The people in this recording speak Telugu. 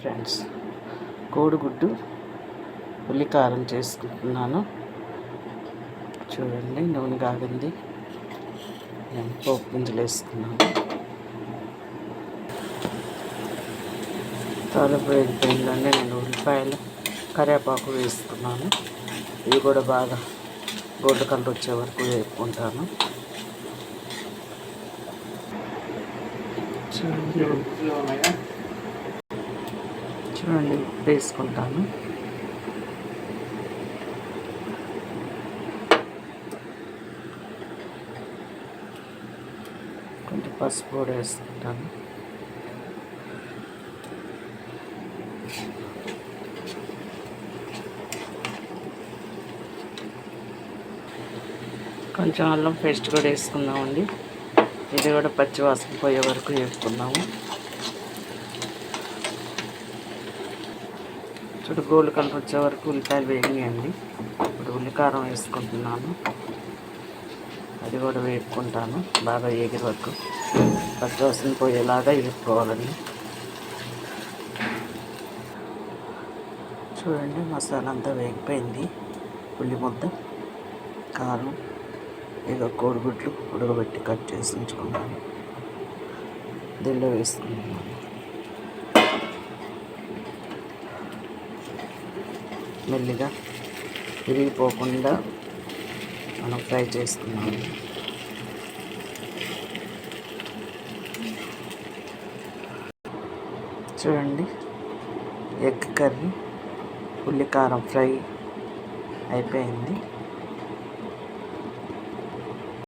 ఫ్రెండ్స్ కోడిగుడ్డు ఉల్లికారం చేసుకుంటున్నాను. చూడండి నూనె కాగింది. నేను పోపు గింజలు వేసుకున్నాను. తాలింపు నేను ఉల్లిపాయలు కరివేపాకు వేసుకున్నాను. ఇవి కూడా బాగా గోల్డ్ కలర్ వచ్చే వరకు వేపుకుంటాను. చూడండి. చూడండి వేసుకుంటాను. కొంచెం పసుపు కూడా వేసుకుంటాను. కొంచెం అల్లం పేస్ట్ కూడా వేసుకుందామండి. ఇది కూడా పచ్చి వాసన పోయే వరకు వేసుకుందాము చూడు గోల్డ్ కలర్ వచ్చే వరకు ఉల్లిపాయలు వేగినాయండి ఇప్పుడు ఉల్లికారం వేసుకుంటున్నాను. అది కూడా వేపుకుంటాను. బాగా వేగే వరకు పచ్చి పోయేలాగా వేపుకోవాలండి చూడండి మసాలా అంతా వేగిపోయింది. ఉల్లి ముద్ద కారం ఇక కోడిగుడ్లు ఉడకబెట్టి కట్ చేసి ఉంచుకున్నాను. దీనిలో వేసుకున్నాను మెల్లిగా విరిగిపోకుండా మనం ఫ్రై చేసుకున్నాము చూడండి ఎగ్ కర్రీ ఉల్లికారం ఫ్రై అయిపోయింది.